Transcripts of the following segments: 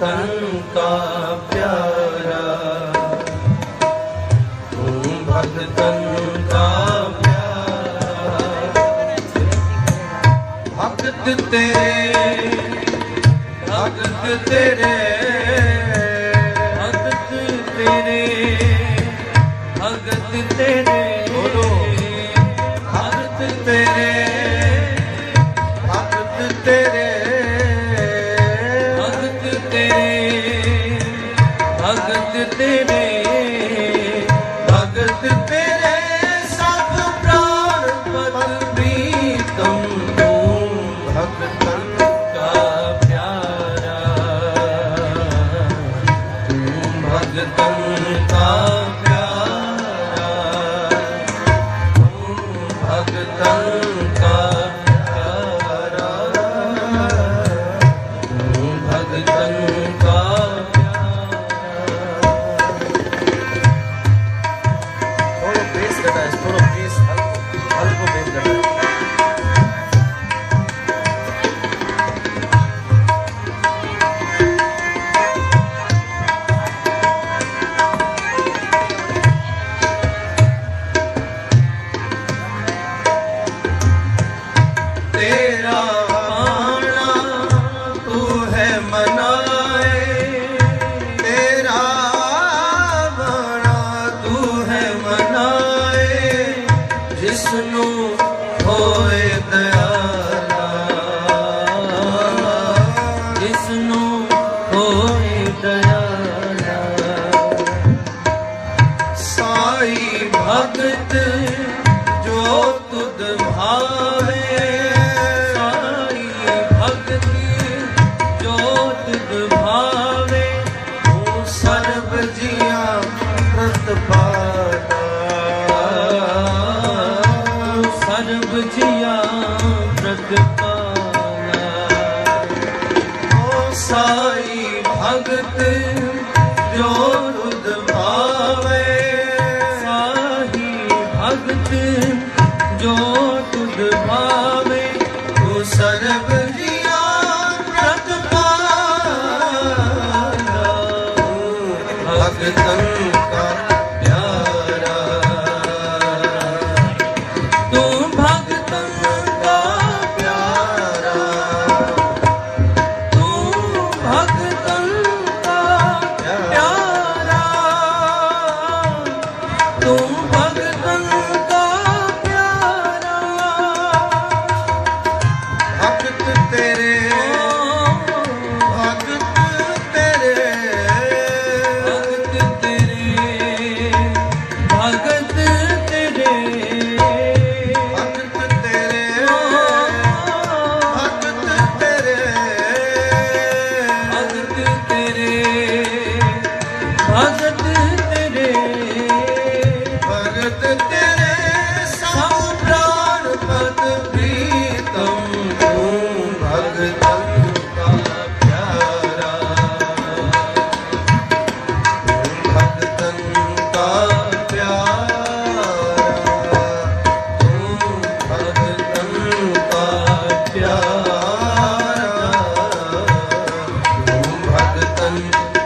तन का प्यारा तू भगतन का प्यारा भगत तेरे भगत तेरे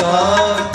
ਕਾ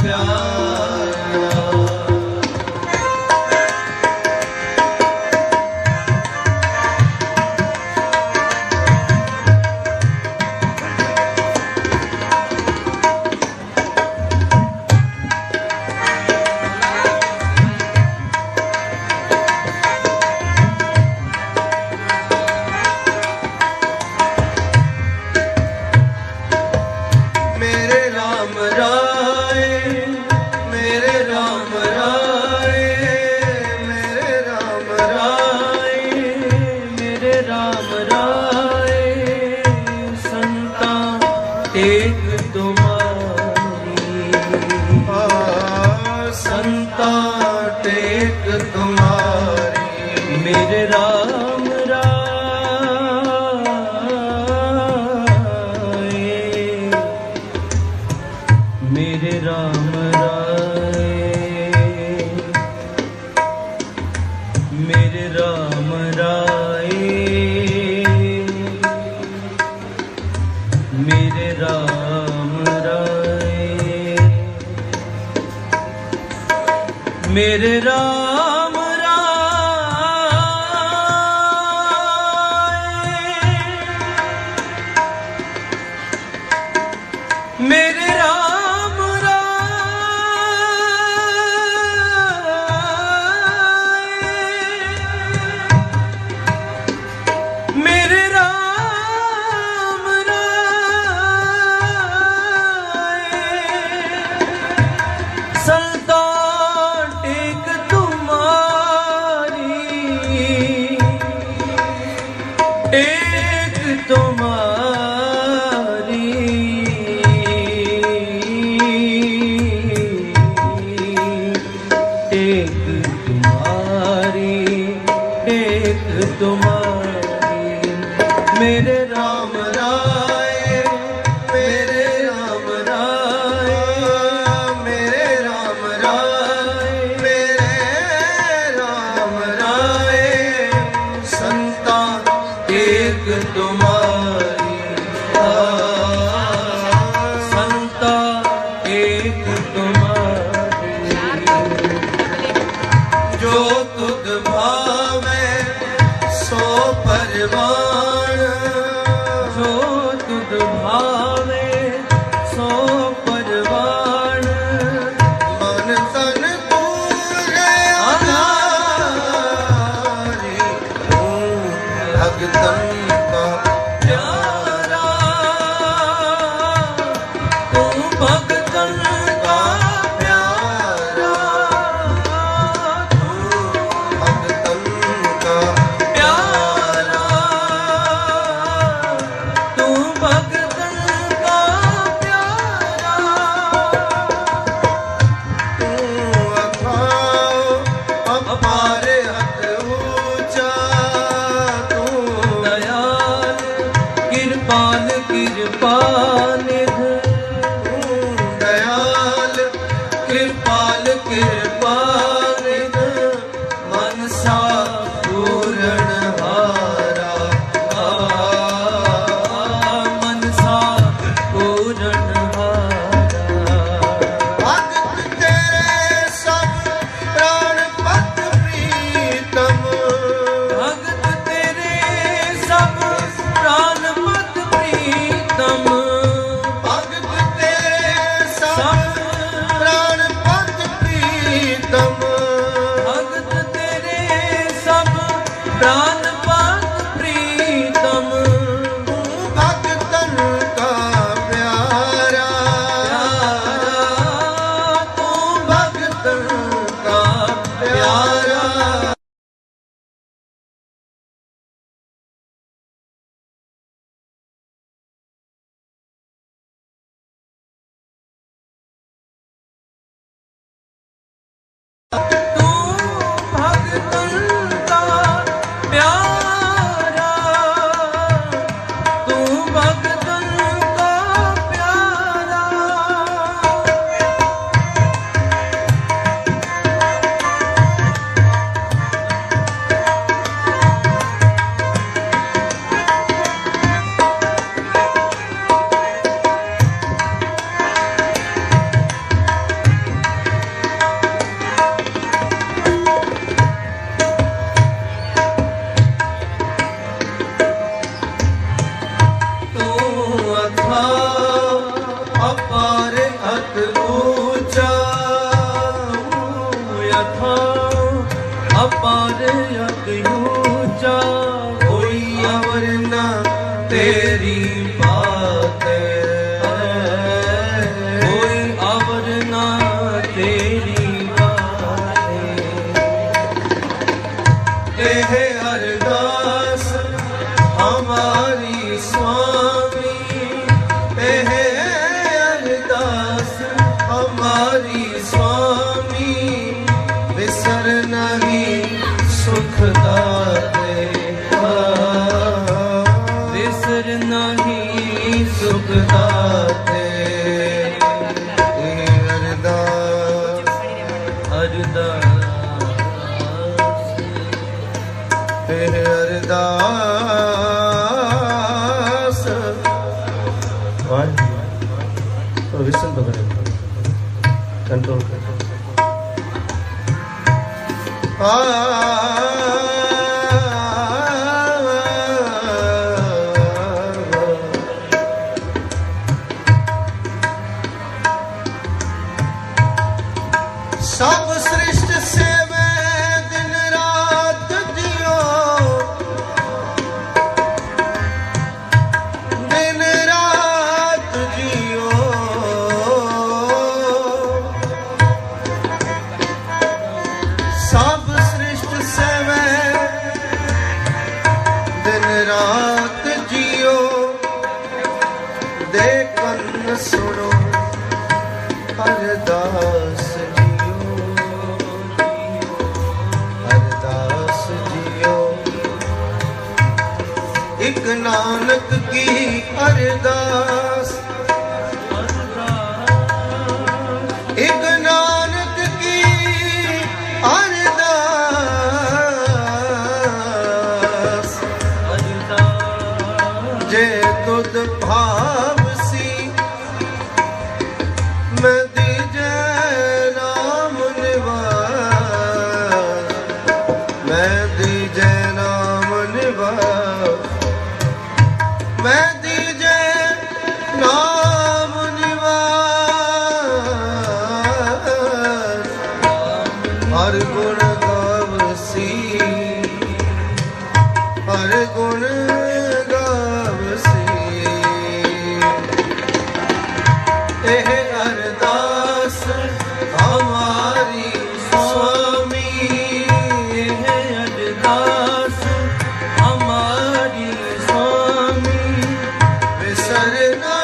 ਮੇਰੇ ਰਾਹ エクトマン song. Ah. ਦੇ ਕੰਨ ਸੁਣੋ ਅਰਦਾਸ ਜੀਓ। ਅਰਦਾਸ ਜੀਓ। ਇੱਕ ਨਾਨਕ ਕੀ ਅਰਦਾਸ I'm not sarna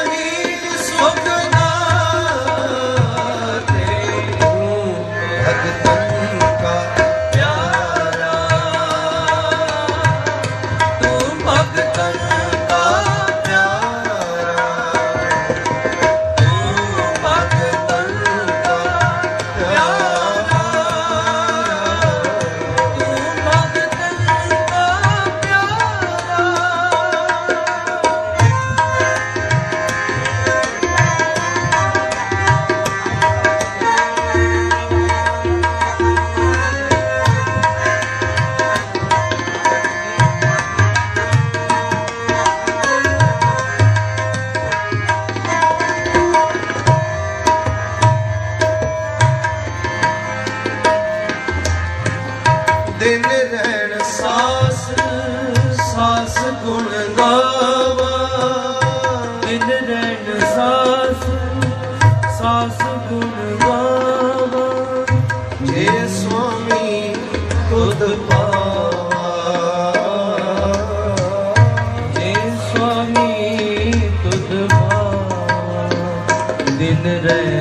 today.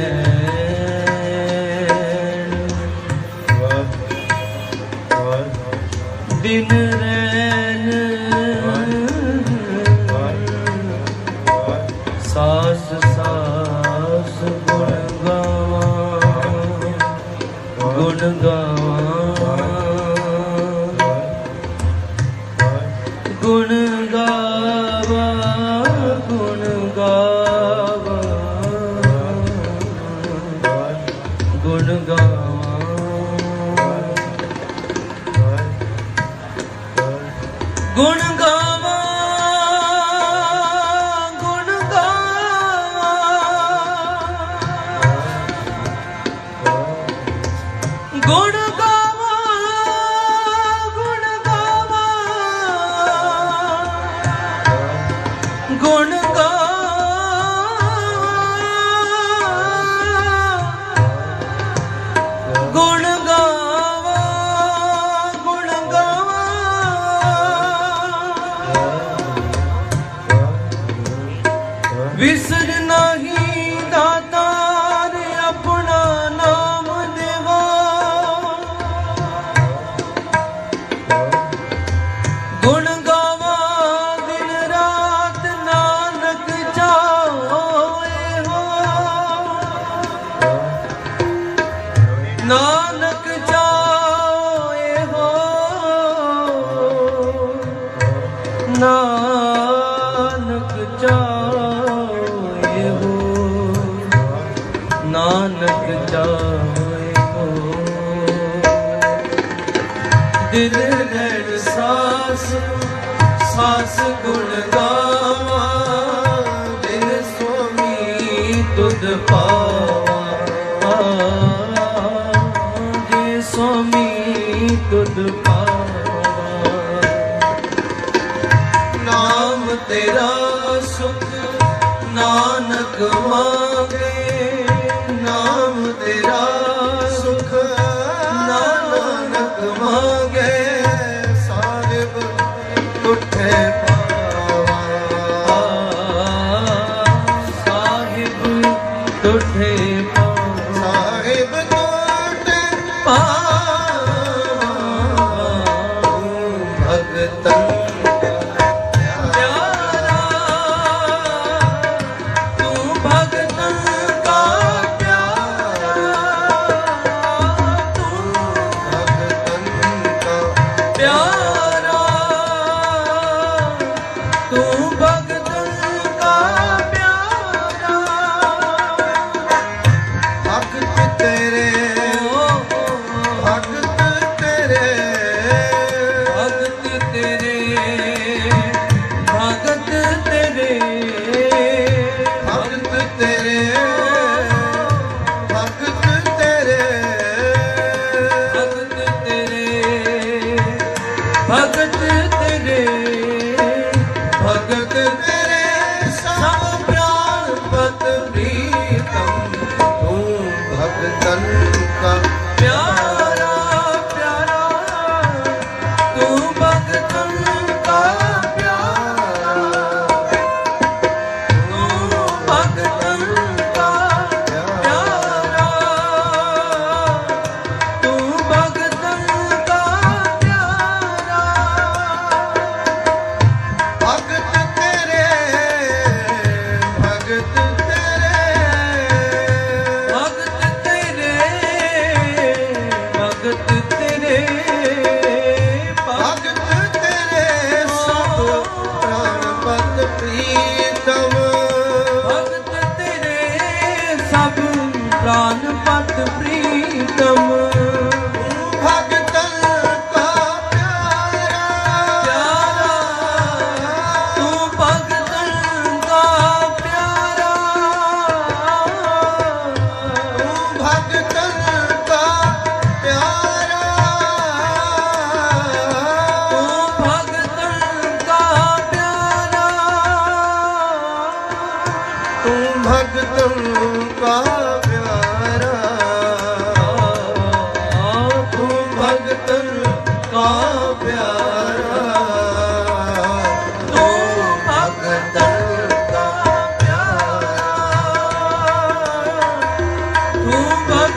노는 거 नहीं ਦਿਲ ਨੈਣ ਸਾਸ ਸਾਸ ਦਿਲ ਸੁਮੀ ਤੁਧ ਪਾਵਾਂ। ਜੇ ਸੁਮੀ ਤੁਧ ਤੇਰਾ তোঠে পা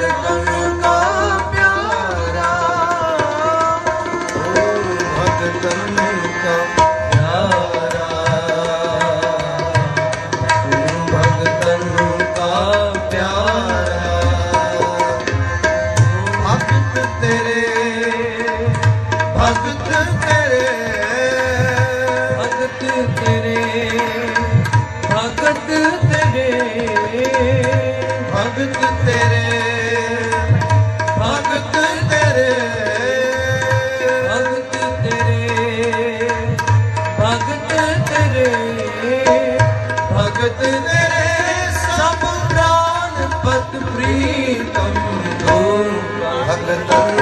Thank you. But